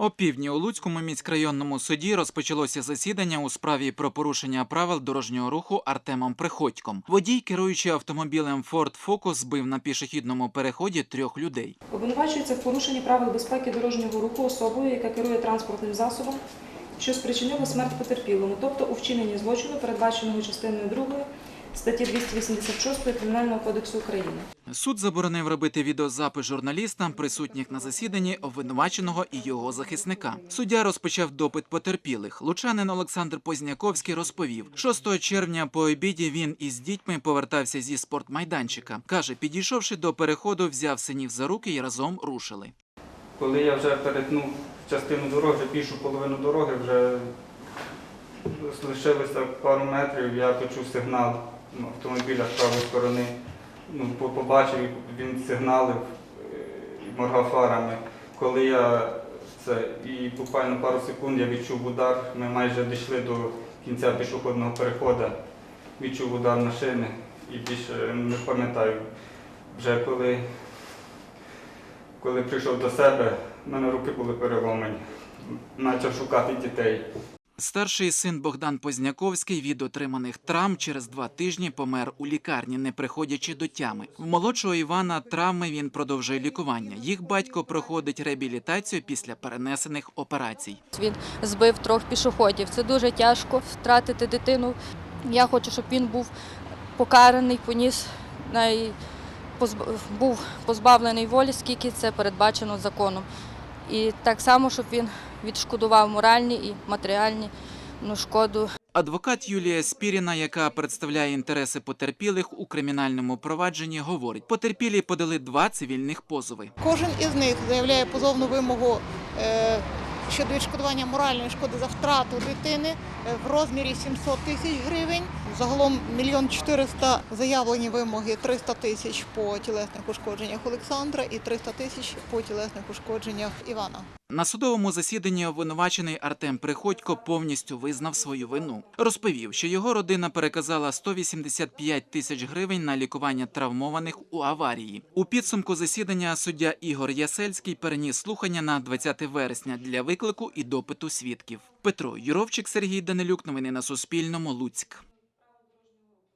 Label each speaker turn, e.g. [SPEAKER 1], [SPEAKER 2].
[SPEAKER 1] О півдні у Луцькому міськрайонному суді розпочалося засідання у справі про порушення правил дорожнього руху Артемом Приходьком. Водій, керуючи автомобілем Ford Focus, збив на пішохідному переході трьох людей.
[SPEAKER 2] Обвинувачується в порушенні правил безпеки дорожнього руху особою, яка керує транспортним засобом, що спричинило смерть потерпілому, тобто у вчиненні злочину, передбаченого частиною 2 статті 286 Кримінального кодексу України.
[SPEAKER 1] Суд заборонив робити відеозапис журналістам, присутніх на засіданні обвинуваченого і його захисника. Суддя розпочав допит потерпілих. Лучанин Олександр Позняковський розповів, 6 червня по обіді він із дітьми повертався зі спортмайданчика. каже, підійшовши до переходу, взяв синів за руки і разом рушили.
[SPEAKER 3] Коли я вже перетнув частину дороги, пішу половину дороги, вже лишилося пару метрів, я почув сигнал автомобіля з правої сторони. Ну, побачив, він сигналив е, і моргав фарами. Коли я це і буквально пару секунд я відчув удар, ми майже дійшли до кінця пішохідного переходу, відчув удар на шини і більше не пам'ятаю. Вже коли коли прийшов до себе, в мене руки були переломані. Почав шукати дітей.
[SPEAKER 1] Старший син Богдан Позняковський від отриманих травм через два тижні помер у лікарні, не приходячи до тями. В молодшого Івана травми він продовжує лікування. Їх батько проходить реабілітацію після перенесених операцій.
[SPEAKER 4] Він збив трьох пішоходів. Це дуже тяжко втратити дитину. Я хочу, щоб він був покараний, поніс най... позб- був позбавлений волі, скільки це передбачено законом. І так само, щоб він відшкодував моральні і матеріальні ну, шкоду
[SPEAKER 1] Адвокат Юлія Спіріна, яка представляє інтереси потерпілих у кримінальному провадженні, говорить: потерпілі подали два цивільних позови.
[SPEAKER 5] Кожен із них заявляє позовну вимогу е, щодо відшкодування моральної шкоди за втрату дитини е, в розмірі 700 тисяч гривень. Загалом мільйон 400 заявлені вимоги, 300 тисяч по тілесних ушкодженнях Олександра і 300 тисяч по тілесних ушкодженнях Івана.
[SPEAKER 1] На судовому засіданні обвинувачений Артем Приходько повністю визнав свою вину. Розповів, що його родина переказала 185 тисяч гривень на лікування травмованих у аварії. У підсумку засідання суддя Ігор Ясельський переніс слухання на 20 вересня для виклику і допиту свідків. Петро Юровчик, Сергій Данилюк. Новини на Суспільному. Луцьк.